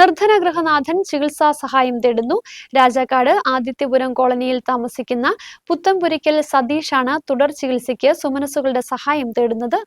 നിർധന ഗൃഹനാഥൻ ചികിത്സാ സഹായം തേടുന്നു. രാജാക്കാട് ആദിത്യപുരം കോളനിയിൽ താമസിക്കുന്ന പുത്തംപുരിക്കൽ സതീഷാണ് തുടർ ചികിത്സയ്ക്ക് സുമനസുകളുടെ സഹായം തേടുന്നത്.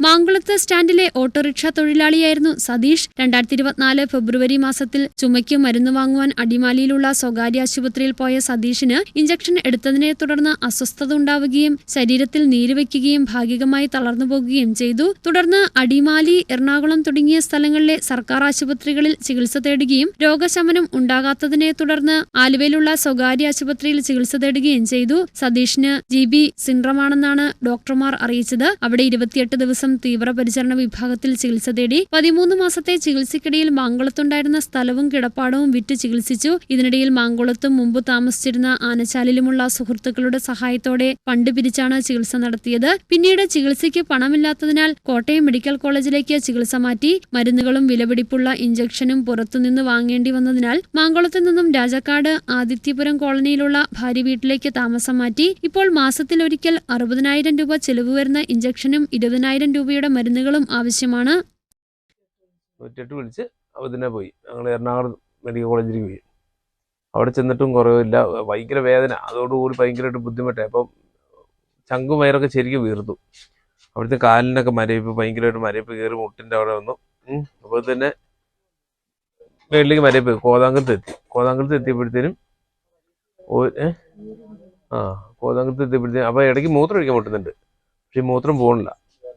മാങ്കുളത്ത് സ്റ്റാൻഡിലെ ഓട്ടോറിക്ഷ തൊഴിലാളിയായിരുന്നു സതീഷ്. രണ്ടായിരത്തി ഇരുപത്തിനാല് ഫെബ്രുവരി മാസത്തിൽ ചുമയ്ക്ക് മരുന്ന് വാങ്ങുവാൻ അടിമാലിയിലുള്ള സ്വകാര്യ ആശുപത്രിയിൽ പോയ സതീഷിന് ഇഞ്ചക്ഷൻ എടുത്തതിനെ തുടർന്ന് അസ്വസ്ഥത ഉണ്ടാവുകയും ശരീരത്തിൽ നീര് വയ്ക്കുകയും ഭാഗികമായി തളർന്നുപോകുകയും ചെയ്തു. തുടർന്ന് അടിമാലി എറണാകുളം തുടങ്ങിയ സ്ഥലങ്ങളിലെ സർക്കാർ ആശുപത്രികളിൽ ചികിത്സ തേടുകയും രോഗശമനം ഉണ്ടാകാത്തതിനെ തുടർന്ന് ആലുവയിലുള്ള സ്വകാര്യ ആശുപത്രിയിൽ ചികിത്സ തേടുകയും ചെയ്തു. സതീഷിന് ജി ബി സിൻഡ്രമാണെന്നാണ് ഡോക്ടർമാർ അറിയിച്ചത്. അവിടെ ഇരുപത്തിയെട്ട് ദിവസം തീവ്രപരിചരണ വിഭാഗത്തിൽ ചികിത്സ തേടി പതിമൂന്ന് മാസത്തെ ചികിത്സയ്ക്കിടയിൽ മാങ്കുളത്തുണ്ടായിരുന്ന സ്ഥലവും കിടപ്പാടവും വിറ്റ് ചികിത്സിച്ചു. ഇതിനിടയിൽ മാങ്കുളത്തും മുമ്പ് താമസിച്ചിരുന്ന ആനച്ചാലിലുമുള്ള സുഹൃത്തുക്കളുടെ സഹായത്തോടെ ഫണ്ട് പിരിച്ചാണ് ചികിത്സ നടത്തിയത്. പിന്നീട് ചികിത്സയ്ക്ക് പണമില്ലാത്തതിനാൽ കോട്ടയം മെഡിക്കൽ കോളേജിലേക്ക് ചികിത്സ മാറ്റി. മരുന്നുകളും വിലപിടിപ്പുള്ള ഇഞ്ചക്ഷനും പുറത്തുനിന്ന് വാങ്ങേണ്ടി വന്നതിനാൽ മാങ്കുളത്തു നിന്നും രാജാക്കാട് ആദിത്യപുരം കോളനിയിലുള്ള ഭാര്യ വീട്ടിലേക്ക് താമസം മാറ്റി. ഇപ്പോൾ മാസത്തിലൊരിക്കൽ അറുപതിനായിരം രൂപ ചെലവ് വരുന്ന ഇഞ്ചക്ഷനും ഇരുപതിനായിരം രൂപയുടെ മരുന്നുകളും ആവശ്യമാണ്. പോയി. എറണാകുളം മെഡിക്കൽ കോളേജിലേക്ക് പോയി. അവിടെ ചെന്നിട്ടും കുറവില്ല ഭയങ്കര വേദന. അതോടുകൂടി ഭയങ്കരമായിട്ട് ബുദ്ധിമുട്ടായി. അപ്പം ചങ്കും വയറൊക്കെ ശരിക്കും വീർത്തു. അവിടുത്തെ കാലിനൊക്കെ മരയിപ്പ് ഭയങ്കരമായിട്ട് മരയിപ്പ് കയറി മുട്ടിന്റെ അവിടെ വന്നു. അപ്പോൾ തന്നെ മേളിലേക്ക് മരയിപ്പ് കോതാങ്കത്ത് എത്തി. കോതാങ്കത്ത് എത്തിയപ്പോഴത്തേനും? ആ കോതാങ്കത്ത് എത്തിയപ്പോഴത്തേനും അപ്പോൾ ഇടയ്ക്ക് മൂത്രം ഒഴിക്കാൻ മുട്ടുന്നുണ്ട് പക്ഷേ മൂത്രം പോകണില്ല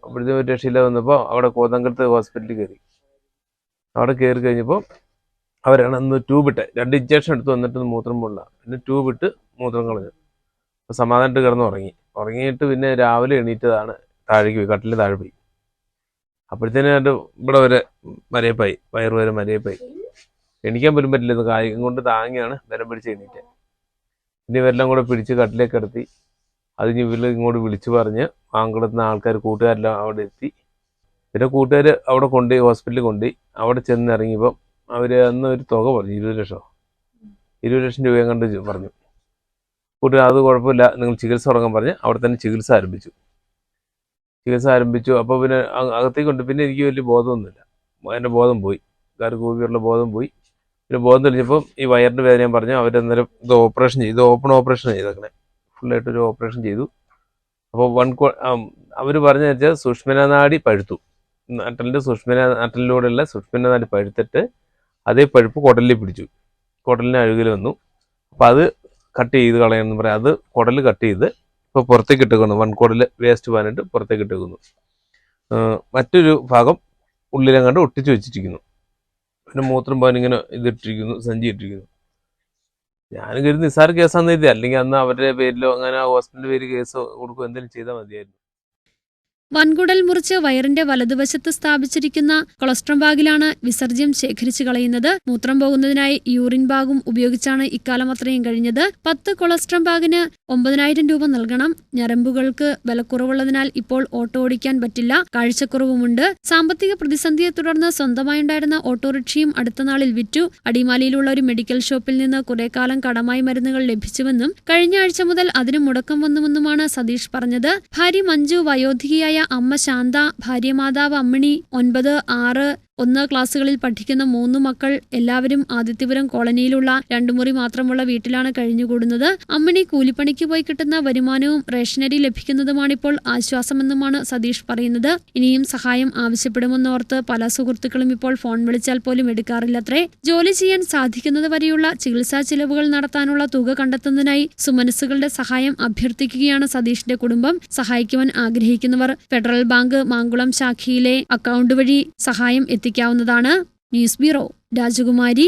അപ്പോഴത്തേക്കും ഒരു രക്ഷയില്ല വന്നപ്പോൾ അവിടെ കോതങ്കത്ത് ഹോസ്പിറ്റലിൽ കയറി അവിടെ കയറി കഴിഞ്ഞപ്പോൾ അവരാണ് അന്ന് ട്യൂബ് ഇട്ടെ രണ്ട് ഇഞ്ചക്ഷൻ എടുത്ത് വന്നിട്ട് മൂത്രം പോണില്ല പിന്നെ ട്യൂബ് ഇട്ട് മൂത്രം കളഞ്ഞു. അപ്പോൾ സമാധാനമായിട്ട് കിടന്ന് ഉറങ്ങി ഉറങ്ങിയിട്ട് പിന്നെ രാവിലെ എണീറ്റതാണ് താഴേക്ക് പോയി കട്ടിൽ താഴെ പോയി. അപ്പോഴത്തേനും ഇവിടെ വരെ മരയപ്പായി വയറു വരെ മരയപ്പായി. എണീക്കാൻ പോലും പറ്റില്ല കായികം കൊണ്ട് താങ്ങിയാണ് വരം പിടിച്ച് എണീറ്റ്. പിന്നെ ഇവരെല്ലാം കൂടെ പിടിച്ച് കട്ടിലേക്ക് കിടത്തി അത് ഇനി ഇവരിൽ ഇങ്ങോട്ട് വിളിച്ചു പറഞ്ഞ് മാങ്കുളത്തുനിന്ന് ആൾക്കാർ കൂട്ടുകാരെല്ലാം അവിടെ എത്തി. പിന്നെ കൂട്ടുകാർ അവിടെ കൊണ്ടുപോയി ഹോസ്പിറ്റലിൽ കൊണ്ടുപോയി. അവിടെ ചെന്ന് ഇറങ്ങിയപ്പം അവർ അന്ന് ഒരു തുക പറഞ്ഞു ഇരുപത് ലക്ഷം. ഇരുപത് ലക്ഷം രൂപയും കണ്ട് പറഞ്ഞു. കൂട്ടുകാർ അത് കുഴപ്പമില്ല നിങ്ങൾ ചികിത്സ തുടങ്ങാൻ പറഞ്ഞ് അവിടെ തന്നെ ചികിത്സ ആരംഭിച്ചു. ചികിത്സ ആരംഭിച്ചു. അപ്പോൾ പിന്നെ അ- അകത്തേക്ക് കൊണ്ട് പിന്നെ എനിക്ക് വലിയ ബോധമൊന്നുമില്ല. എന്റെ ബോധം പോയി. കാർ കൂവിയുള്ള ബോധം പോയി. പിന്നെ ബോധം തെളിഞ്ഞപ്പം ഈ വയറിന്റെ വേദന ഞാൻ പറഞ്ഞു അവരന്നേരം ഇത് ഓപ്പറേഷൻ ചെയ്തു. ഓപ്പൺ ഓപ്പറേഷൻ ചെയ്തേക്കണേ. ഫുള്ളായിട്ടൊരു ഓപ്പറേഷൻ ചെയ്തു. അപ്പോൾ വൺ അവർ പറഞ്ഞു വെച്ചാൽ സുഷ്മന നാടി പഴുത്തു. നട്ടലിന്റെ സുഷ്മന നട്ടലിലൂടെയുള്ള സുഷ്മന നാടി പഴുത്തിട്ട് അതേ പഴുപ്പ് കുടലിൽ പിടിച്ചു. കുടലിന് അഴുകിൽ വന്നു. അപ്പോൾ അത് കട്ട് ചെയ്ത് കളയണമെന്ന് പറയാം. അത് കുടൽ കട്ട് ചെയ്ത് ഇപ്പോൾ പുറത്തേക്ക് ഇട്ടേക്കുന്നു വൺ കുടൽ വേസ്റ്റ് പോകാനായിട്ട് പുറത്തേക്ക് ഇട്ടേക്കുന്നു മറ്റൊരു ഭാഗം ഉള്ളിലെങ്ങാണ്ട് ഒട്ടിച്ചു വെച്ചിരിക്കുന്നു. പിന്നെ മൂത്രം പോകാൻ ഇങ്ങനെ ഇതിട്ടിരിക്കുന്നു സഞ്ചി ഇട്ടിരിക്കുന്നു ഞാൻ കരുതി നിസ്സാര കേസാന്ന് അല്ലെങ്കിൽ അന്ന് അവരുടെ പേരിലോ അങ്ങനെ ഹോസ്പിറ്റലിന്റെ പേര് കേസോ കൊടുക്കുക എന്തെങ്കിലും ചെയ്താൽ മതിയായിരുന്നു. വൻകുടൽ മുറിച്ച് വയറിന്റെ വലതുവശത്ത് സ്ഥാപിച്ചിരിക്കുന്ന കൊളസ്ട്രം ബാഗിലാണ് വിസർജ്യം ശേഖരിച്ചു കളയുന്നത്. മൂത്രം പോകുന്നതിനായി യൂറിൻ ബാഗും ഉപയോഗിച്ചാണ് ഇക്കാലം അത്രയും കഴിഞ്ഞത്. പത്ത് കൊളസ്ട്രം ബാഗിന് ഒമ്പതിനായിരം രൂപ നൽകണം. ഞരമ്പുകൾക്ക് ബലക്കുറവുള്ളതിനാൽ ഇപ്പോൾ ഓട്ടോ ഓടിക്കാൻ പറ്റില്ല. കാഴ്ചക്കുറവുമുണ്ട്. സാമ്പത്തിക പ്രതിസന്ധിയെ തുടർന്ന് സ്വന്തമായുണ്ടായിരുന്ന ഓട്ടോറിക്ഷയും അടുത്ത നാളിൽ വിറ്റു. അടിമാലിയിലുള്ള ഒരു മെഡിക്കൽ ഷോപ്പിൽ നിന്ന് കുറെ കാലം കടമായി മരുന്നുകൾ ലഭിച്ചുവെന്നും കഴിഞ്ഞ ആഴ്ച മുതൽ അതിന് മുടക്കം വന്നുവെന്നുമാണ് സതീഷ് പറഞ്ഞത്. ഭാര്യ മഞ്ജു വയോധികയായ അമ്മ ശാന്ത ഭാര്യ മാതാവ് അമ്മിണി ഒൻപത് ആറ് ഒന്ന് ക്ലാസ്സുകളിൽ പഠിക്കുന്ന മൂന്ന് മക്കൾ എല്ലാവരും ആദിത്യപുരം കോളനിയിലുള്ള രണ്ടു മുറി മാത്രമുള്ള വീട്ടിലാണ് കഴിഞ്ഞുകൂടുന്നത്. അമ്മിണി കൂലിപ്പണിക്ക് പോയി കിട്ടുന്ന വരുമാനവും റേഷനരി ലഭിക്കുന്നതുമാണിപ്പോൾ ആശ്വാസമെന്നുമാണ് സതീഷ് പറയുന്നത്. ഇനിയും സഹായം ആവശ്യപ്പെടുമെന്നോർത്ത് പല സുഹൃത്തുക്കളും ഇപ്പോൾ ഫോൺ വിളിച്ചാൽ പോലും എടുക്കാറില്ലത്രേ. ജോലി ചെയ്യാൻ സാധിക്കുന്നത് വരെയുള്ള ചികിത്സാ ചിലവുകൾ നടത്താനുള്ള തുക കണ്ടെത്തുന്നതിനായി സുമനസ്സുകളുടെ സഹായം അഭ്യർത്ഥിക്കുകയാണ് സതീഷിന്റെ കുടുംബം. സഹായിക്കുവാൻ ആഗ്രഹിക്കുന്നവർ ഫെഡറൽ ബാങ്ക് മാങ്കുളം ശാഖയിലെ അക്കൗണ്ട് വഴി സഹായം എത്തിക്കാവുന്നതാണ് ന്യൂസ് ബ്യൂറോ. രാജകുമാരി